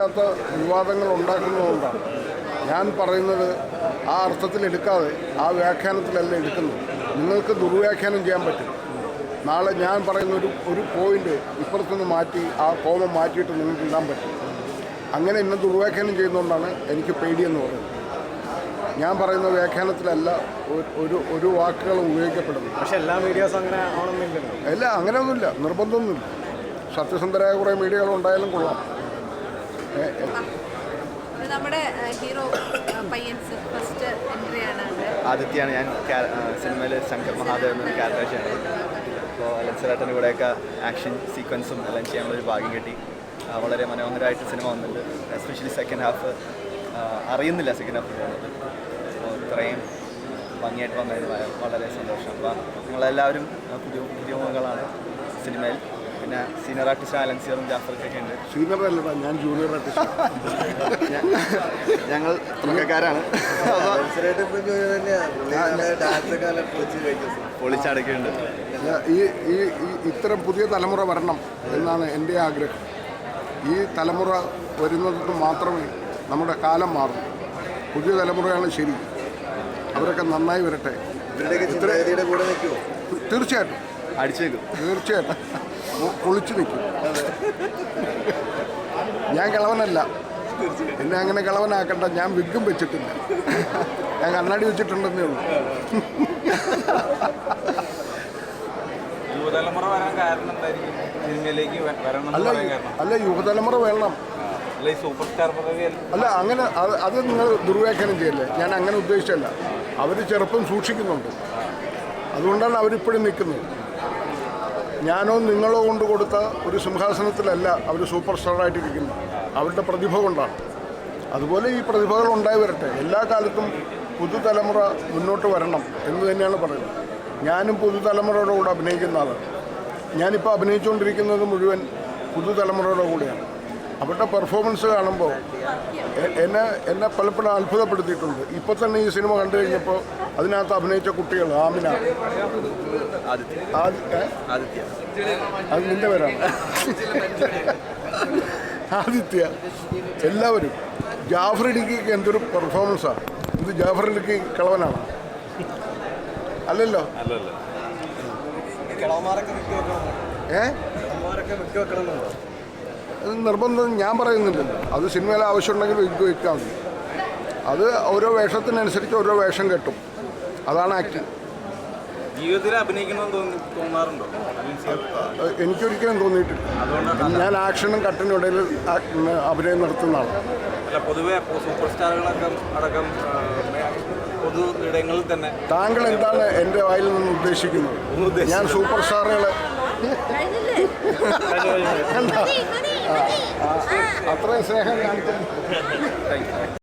വിവാദങ്ങൾ ഉണ്ടാക്കുന്നതുകൊണ്ടാണ്. ഞാൻ പറയുന്നത് ആ അർത്ഥത്തിൽ എടുക്കാതെ ആ വ്യാഖ്യാനത്തിലല്ല എടുക്കുന്നത്. നിങ്ങൾക്ക് ദുർവ്യാഖ്യാനം ചെയ്യാൻ പറ്റും. നാളെ ഞാൻ പറയുന്ന ഒരു ഒരു പോയിന്റ് ഇപ്പുറത്തുനിന്ന് മാറ്റി ആ കോമം മാറ്റിയിട്ട് നിങ്ങൾക്ക് ഇടാൻ പറ്റും. അങ്ങനെ എന്നെ ദുർവ്യാഖ്യാനം ചെയ്യുന്നതുകൊണ്ടാണ് എനിക്ക് പേടിയെന്ന് പറയുന്നത്. ഞാൻ പറയുന്ന വ്യാഖ്യാനത്തിലല്ല ഒരു- ഒരു വാക്കുകളും ഉപയോഗിക്കപ്പെടുന്നത്. പക്ഷെ എല്ലാ മീഡിയാസും അങ്ങനെ ആവണമെന്നില്ലല്ലോ. അല്ല അങ്ങനെയൊന്നുമില്ല. നിർബന്ധമൊന്നുമില്ല. സത്യസന്ധരായ കുറേ മീഡിയകൾ ഉണ്ടായാലും കൊള്ളാം. നമ്മുടെ ഹീറോ പയ്യൻസ് ഫസ്റ്റ് എൻട്രി ആണ് അത്. ആദിത്യയാണ് ഞാൻ സിനിമയിൽ ശങ്കർ മഹാദേവ് എന്നൊരു ക്യാരക്ടർ ചെയ്യുന്നത് അപ്പോൾ അലൻസറാട്ടന്റെ കൂടെയൊക്കെ ആക്ഷൻ സീക്വൻസും എല്ലാം ചെയ്യാനുള്ളൊരു ഭാഗ്യം കിട്ടി. വളരെ മനോഹരമായിട്ട് സിനിമ വന്നിട്ടുണ്ട്. എസ്പെഷ്യലി സെക്കൻഡ് ഹാഫ് അറിയുന്നില്ല സെക്കൻഡ് ഹാഫ് അപ്പോൾ ഇത്രയും ഭംഗിയായിട്ട് വന്നതിന് വളരെ സന്തോഷം. അപ്പോൾ നിങ്ങളെല്ലാവരും പുതിയ പുതിയ മുഖങ്ങളാണ് സിനിമയിൽ പിന്നെ സീനിയർ ആർട്ടിസ്റ്റ് ആലൻസിയറും ജാഫർക്കൊക്കെ ഉണ്ട്. സീനിയർ അല്ലടാ ഞാൻ ജൂനിയർ ആർട്ടിസ്റ്റ് ഞങ്ങൾ തുടക്കക്കാരാണ്. പൊളിച്ചടക്കുന്നുണ്ട്. ഈ ഈ ഈ ഇത്തരം പുതിയ തലമുറ വരണം എന്നാണ് എന്റെ ആഗ്രഹം. ഈ തലമുറ വരുന്നത് മാത്രമേ നമ്മുടെ കാലം മാറും. പുതിയ തലമുറയാണ് ശരി. അവരൊക്കെ നന്നായി വരട്ടെ. തീർച്ചയായിട്ടും. അടിച്ചേക്കും. തീർച്ചയായിട്ടും. പൊളിച്ചു നിൽക്കും. ഞാൻ കിളവനല്ല. എന്നെ അങ്ങനെ കിളവനാക്കണ്ട. ഞാൻ വിഗും വെച്ചിട്ടില്ല. ഞാൻ കണ്ണാടി വെച്ചിട്ടുണ്ടെന്നേ ഉള്ളൂ. യുവതലമുറ വരാൻ കാരണം സിനിമയിലേക്ക് വരണം അല്ല അല്ല യുവതലമുറ വേണം അല്ല സൂപ്പർ സ്റ്റാർ പദവി അല്ല- അങ്ങനെ അത് നിങ്ങൾ ദുർവ്യാഖ്യാനം ചെയ്യല്ലേ? ഞാൻ അങ്ങനെ ഉദ്ദേശിച്ചല്ല. അവർ ചെറുപ്പം സൂക്ഷിക്കുന്നുണ്ട്. അതുകൊണ്ടാണ് അവരിപ്പോഴും നിൽക്കുന്നത്. ഞാനോ നിങ്ങളോ കൊണ്ട് കൊടുത്ത ഒരു സിംഹാസനത്തിലല്ല അവർ സൂപ്പർ സ്റ്റാറായിട്ടിരിക്കുന്നത്. അവരുടെ പ്രതിഭ കൊണ്ടാണ്. അതുപോലെ ഈ പ്രതിഭകൾ ഉണ്ടായി വരട്ടെ. എല്ലാ കാലത്തും പുതുതലമുറ മുന്നോട്ട് വരണം എന്ന് തന്നെയാണ് പറയുന്നത്. ഞാനും പുതുതലമുറയുടെ കൂടെ അഭിനയിക്കുന്ന ആളാണ്. ഞാനിപ്പോൾ അഭിനയിച്ചുകൊണ്ടിരിക്കുന്നത് മുഴുവൻ പുതുതലമുറയുടെ കൂടെയാണ്. അവരുടെ പെർഫോമൻസ് കാണുമ്പോൾ എന്നെ എന്നെ പലപ്പോഴും അത്ഭുതപ്പെടുത്തിയിട്ടുണ്ട്. ഇപ്പോൾ തന്നെ ഈ സിനിമ കണ്ടു കഴിഞ്ഞപ്പോൾ അതിനകത്ത് അഭിനയിച്ച കുട്ടികൾ ആമിന. അത് നിന്റെ പേരാണ്. ആദിത്യ. എല്ലാവരും. ജാഫർ ഇടുക്കിക്ക് എന്തൊരു പെർഫോമൻസാണ് ഇത് ജാഫർ ഇടുക്കി കിളവനാണ്. അല്ലല്ലോ? ഏ? നിർബന്ധം ഞാൻ പറയുന്നില്ലല്ലോ അത് സിനിമയിൽ ആവശ്യമുണ്ടെങ്കിൽ വിഗ് വയ്ക്കാൻ അത് ഓരോ വേഷത്തിനനുസരിച്ച് ഓരോ വേഷം കെട്ടും. അതാണ് ആക്ടിങ് ജീവിതത്തിൽ അഭിനയിക്കണമെന്ന് തോന്നാറുണ്ടോ? എനിക്കൊരിക്കലും തോന്നിയിട്ടില്ല. ഞാൻ ആക്ഷനും കട്ടിനും ഇടയിൽ അഭിനയം നടത്തുന്ന ആളാണ്. അല്ല പൊതുവെ സൂപ്പർ സ്റ്റാറുകളൊക്കെ അടക്കം പൊതു ഇടങ്ങളിൽ തന്നെ. താങ്കൾ എന്താണ് എന്റെ വായിൽ നിന്ന് ഉദ്ദേശിക്കുന്നത്? ഞാൻ സൂപ്പർ സ്റ്റാറുകളെ അത്രയും സ്നേഹം കാണിക്കുന്നു